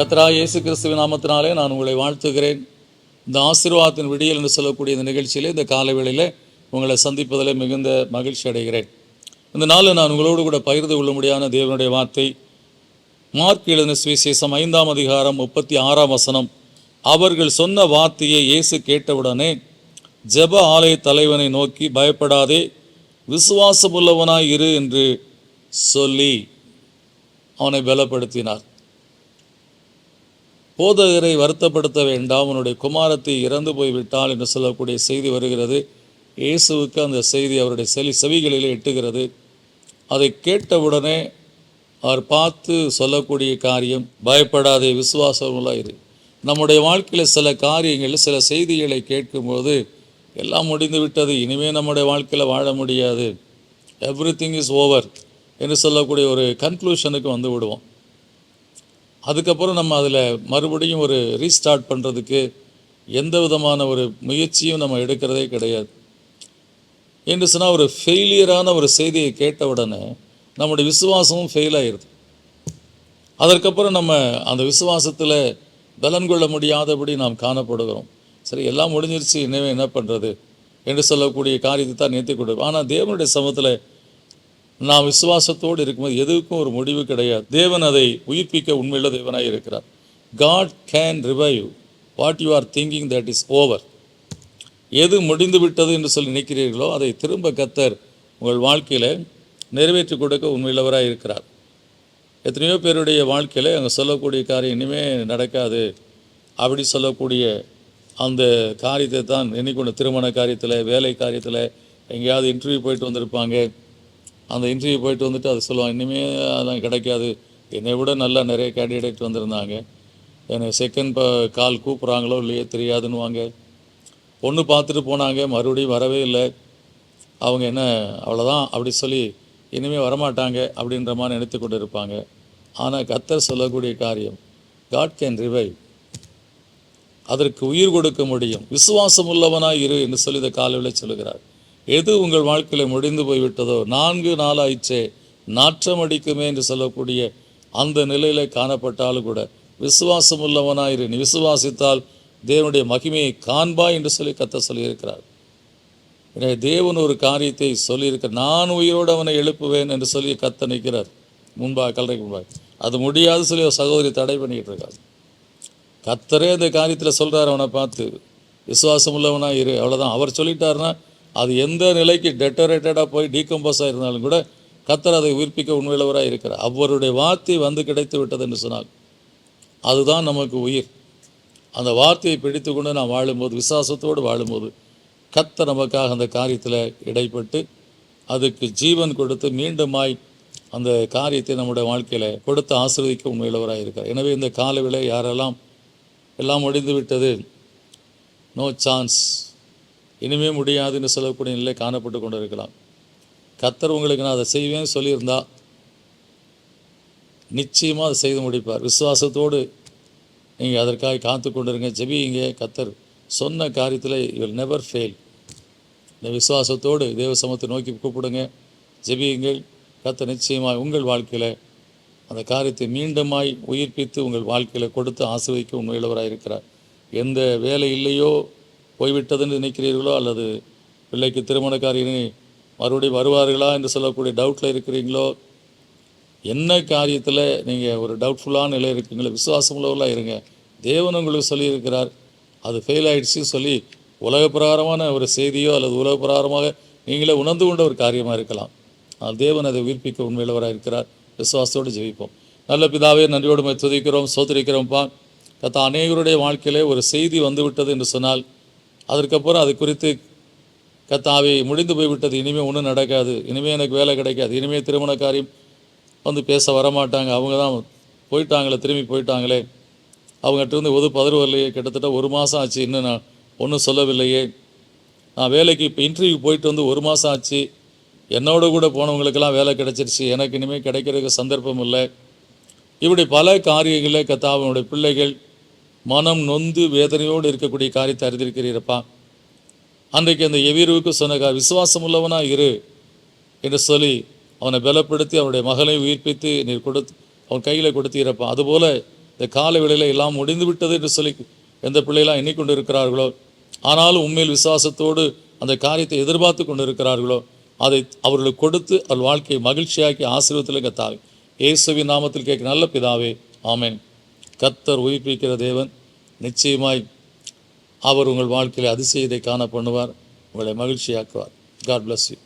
கத்ரா இயேசு கிறிஸ்துவின் நாமத்தினாலே நான் உங்களை வாழ்த்துகிறேன். இந்த ஆசீர்வாதத்தின் விடியல் என்று சொல்லக்கூடிய இந்த நிகழ்ச்சியில் இந்த காலவேளையில் உங்களை சந்திப்பதில் மிகுந்த மகிழ்ச்சி அடைகிறேன். இந்த நாளில் நான் உங்களோடு கூட பகிர்ந்து கொள்ளும்படியான தேவனுடைய வார்த்தை மார்க் எழுதின சுவிசேஷம் ஐந்தாம் அதிகாரம் முப்பத்தி ஆறாம் வசனம் அவர்கள் சொன்ன வார்த்தையை இயேசு கேட்டவுடனே ஜெப ஆலய தலைவனை நோக்கி பயப்படாதே விசுவாசமுள்ளவனாய் இரு என்று சொல்லி அவனை பலப்படுத்தினார். போதகரை வருத்தப்படுத்த வேண்டாம் அவனுடைய குமாரத்தை இறந்து போய்விட்டால் என்று சொல்லக்கூடிய செய்தி வருகிறது. இயேசுவுக்கு அந்த செய்தி அவருடைய செலி செவிகளிலே எட்டுகிறது. அதை கேட்டவுடனே அவர் பார்த்து சொல்லக்கூடிய காரியம் பயப்படாதே விசுவாசங்களாக இரு. நம்முடைய வாழ்க்கையில் சில காரியங்கள் சில செய்திகளை கேட்கும்போது எல்லாம் முடிந்து விட்டது இனிமேல் நம்முடைய வாழ்க்கையில் வாழ முடியாது. எவ்ரி திங் இஸ் ஓவர் என்று சொல்லக்கூடிய ஒரு கன்க்ளூஷனுக்கு வந்து விடுவோம். அதுக்கப்புறம் நம்ம அதில் மறுபடியும் ஒரு ரீஸ்டார்ட் பண்ணுறதுக்கு எந்த விதமான ஒரு முயற்சியும் நம்ம எடுக்கிறதே கிடையாது. என்று சொன்னால் ஒரு ஃபெயிலியரான ஒரு செய்தியை கேட்ட உடனே நம்முடைய விசுவாசமும் ஃபெயில் ஆயிடுது அதற்கப்புறம் நம்ம அந்த விசுவாசத்தில் பலன் கொள்ள முடியாதபடி நாம் காணப்படுகிறோம். சரி எல்லாம் முடிஞ்சிருச்சு இனிமே என்ன பண்ணுறது என்று சொல்லக்கூடிய காரியத்தை தான் நிறுத்தி கொடுக்கும் ஆனால் தேவனுடைய சமூகத்தில் நாம் விசுவாசத்தோடு இருக்கும்போது எதுக்கும் ஒரு முடிவு கிடையாது. தேவன் அதை உயிர்ப்பிக்க உண்மையுள்ள தேவனாக இருக்கிறார். God can revive what you are thinking that is over எது முடிந்து விட்டது என்று சொல்லி நினைக்கிறீர்களோ அதை திரும்ப கத்தர் உங்கள் வாழ்க்கையில் நிறைவேற்றி கொடுக்க உண்மையுள்ளவராக இருக்கிறார். எத்தனையோ பேருடைய வாழ்க்கையில் அங்கே சொல்லக்கூடிய காரியம் இனிமேல் நடக்காது. அப்படி சொல்லக்கூடிய அந்த காரியத்தை தான் எண்ணிக்கொண்டு திருமண காரியத்தில் வேலை காரியத்தில் எங்கேயாவது இன்டர்வியூ போயிட்டு வந்திருப்பாங்க. அந்த இன்டர்வியூ போயிட்டு வந்துட்டு அதை சொல்லுவாங்க இனிமேல் அதெல்லாம் கிடைக்காது. என்னை விட நல்லா நிறைய கேண்டிடேட் வந்திருந்தாங்க. என்னை செகண்ட் ப கால் கூப்பிட்றாங்களோ இல்லையோ தெரியாதுன்னுவாங்க. பொண்ணு பார்த்துட்டு போனாங்க மறுபடியும் வரவே இல்லை. அவங்க என்ன அவ்வளோதான் அப்படி சொல்லி இனிமேல் வரமாட்டாங்க அப்படின்ற மாதிரி நினைத்து கொண்டு இருப்பாங்க ஆனால் கத்தர் சொல்லக்கூடிய காரியம் காட் கேன் ரிவைவ் அதற்கு உயிர் கொடுக்க முடியும். விசுவாசம் உள்ளவனாக இரு என்று சொல்லி இந்த காலையில் சொல்லுகிறார். எது உங்கள் வாழ்க்கையில் முடிந்து போய்விட்டதோ நான்கு நாளாயிச்சே நாற்றம் அடிக்குமே என்று சொல்லக்கூடிய அந்த நிலையில் காணப்பட்டாலும் கூட விசுவாசம் உள்ளவனாயிரு நீ விசுவாசித்தால் தேவனுடைய மகிமையை காண்பாய் என்று சொல்லி கத்த சொல்லியிருக்கிறார். எனவே தேவன் ஒரு காரியத்தை சொல்லியிருக்க நான் உயிரோடு அவனை எழுப்புவேன் என்று சொல்லி கத்த நிற்கிறார் முன்பாக கல்லறைக்கு முன்பாக அது முடியாது சொல்லி ஒரு சகோதரி தடை பண்ணிக்கிட்டு இருக்காரு. கத்தரே அந்த காரியத்தில் சொல்கிறார் அவனை பார்த்து விசுவாசம் உள்ளவனா இரு அவ்வளோதான் அவர் சொல்லிட்டாருன்னா அது எந்த நிலைக்கு டெட்டரேட்டடாக போய் டீகம்போஸ் இருந்தாலும் கூட கத்தர் அதை உயிர்ப்பிக்க உண்மையுள்ளவராக இருக்கிறார். அவருடைய வார்த்தை வந்து கிடைத்து விட்டது என்று சொன்னால் அதுதான் நமக்கு உயிர். அந்த வார்த்தையை பிடித்து கொண்டு நாம் வாழும்போது விசுவாசத்தோடு வாழும்போது கத்த நமக்காக அந்த காரியத்தில் இடைப்பட்டு அதுக்கு ஜீவன் கொடுத்து மீண்டுமாய் அந்த காரியத்தை நம்முடைய வாழ்க்கையில் கொடுத்து ஆசிர்வதிக்க உண்மையுள்ளவராக இருக்கிறார். எனவே இந்த காலவில் யாரெல்லாம் எல்லாம் முடிந்து விட்டது? நோ சான்ஸ் இனிமே முடியாதுன்னு சொல்லக்கூடிய நிலை காணப்பட்டு கொண்டு இருக்கலாம் கத்தர் உங்களுக்கு நான் அதை செய்வேன் சொல்லியிருந்தா நிச்சயமாக அதை செய்து முடிப்பார். விசுவாசத்தோடு நீங்கள் அதற்காக காத்து கொண்டிருங்க. ஜெபியுங்க கத்தர் சொன்ன காரியத்தில் யூ நெவர் ஃபெயில் இந்த விசுவாசத்தோடு தேவ சமத்தை நோக்கி கூப்பிடுங்க. ஜெபியுங்கள் கத்தர் நிச்சயமாய் உங்கள் வாழ்க்கையில் அந்த காரியத்தை மீண்டுமாய் உயிர்ப்பித்து உங்கள் வாழ்க்கையில் கொடுத்து ஆசிர்வதிக்க உண்மையுள்ளவராக இருக்கிறார். எந்த வேலை இல்லையோ போய்விட்டதுன்னு நினைக்கிறீர்களோ அல்லது பிள்ளைக்கு திருமணக்காரியினை மறுபடியும் வருவார்களா என்று சொல்லக்கூடிய டவுட்டில் இருக்கிறீங்களோ என்ன காரியத்தில் நீங்கள் ஒரு டவுட்ஃபுல்லான நிலை இருக்கீங்களோ விசுவாசம் உள்ளவர்களாக இருங்க. தேவன் உங்களுக்கு சொல்லியிருக்கிறார். அது ஃபெயில் ஆகிடுச்சு சொல்லி உலக பிரகாரமான ஒரு செய்தியோ அல்லது உலக பிரகாரமாக நீங்களே உணர்ந்து கொண்ட ஒரு காரியமாக இருக்கலாம். ஆனால் தேவன் அதை உயிர்ப்பிக்க உண்மையிலவராக இருக்கிறார். விசுவாசத்தோடு ஜெயிப்போம் நல்ல பிதாவே நன்றியோடு மை துதிக்கிறோம் சோதரிக்கிறோம்ப்பா கத்த அநேகருடைய வாழ்க்கையிலே ஒரு செய்தி வந்துவிட்டது என்று சொன்னால் அதற்கப்புறம் அது குறித்து கத்தாவை முடிந்து போய்விட்டது. இனிமேல் ஒன்றும் நடக்காது. இனிமேல் எனக்கு வேலை கிடைக்காது. இனிமேல் திருமண காரியம் வந்து பேச வரமாட்டாங்க. அவங்க தான் போயிட்டாங்களே திரும்பி போயிட்டாங்களே. அவங்ககிட்ட ஒரு ஒது பதறு வரலையே கிட்டத்தட்ட ஒரு மாதம் ஆச்சு. இன்னும் நான் ஒன்றும் சொல்லவில்லையே. நான் வேலைக்கு இப்போ இன்டர்வியூ போயிட்டு வந்து ஒரு மாதம் ஆச்சு. என்னோட கூட போனவங்களுக்கெல்லாம் வேலை கிடைச்சிருச்சு. எனக்கு இனிமேல் கிடைக்கிறதுக்கு சந்தர்ப்பம் இல்லை. இப்படி பல காரியங்களில் கத்தாவனுடைய பிள்ளைகள் மனம் நொந்து வேதனையோடு இருக்கக்கூடிய காரியத்தை அறிந்திருக்கிறீரப்பா. அன்றைக்கு அந்த எவீருவுக்கு சொன்ன விசுவாசம் உள்ளவனா இரு என்று சொல்லி அவனை பலப்படுத்தி அவனுடைய மகளை உயிர்ப்பித்து நீர் கொடுத்து அவன் கையில் கொடுத்தீரப்பா. அதுபோல் இந்த கால வேளையில் எல்லாம் முடிந்து விட்டது என்று சொல்லி எந்த பிள்ளைலாம் எண்ணிக்கொண்டு இருக்கிறார்களோ ஆனாலும் உண்மையில் விசுவாசத்தோடு அந்த காரியத்தை எதிர்பார்த்து கொண்டு இருக்கிறார்களோ அதை அவர்களுக்கு கொடுத்து அவள் வாழ்க்கையை மகிழ்ச்சியாக்கி ஆசீர்வத்தில் கத்தாவே இயேசுவின் நாமத்தில் கேட்க நல்ல பிதாவே ஆமேன். கத்தர் உயிர்ப்பிக்கிற தேவன் நிச்சயமாய் அவர் உங்கள் வாழ்க்கையில் அதிசயத்தை காண பண்ணுவார். உங்களை மகிழ்ச்சியாக்குவார். God bless you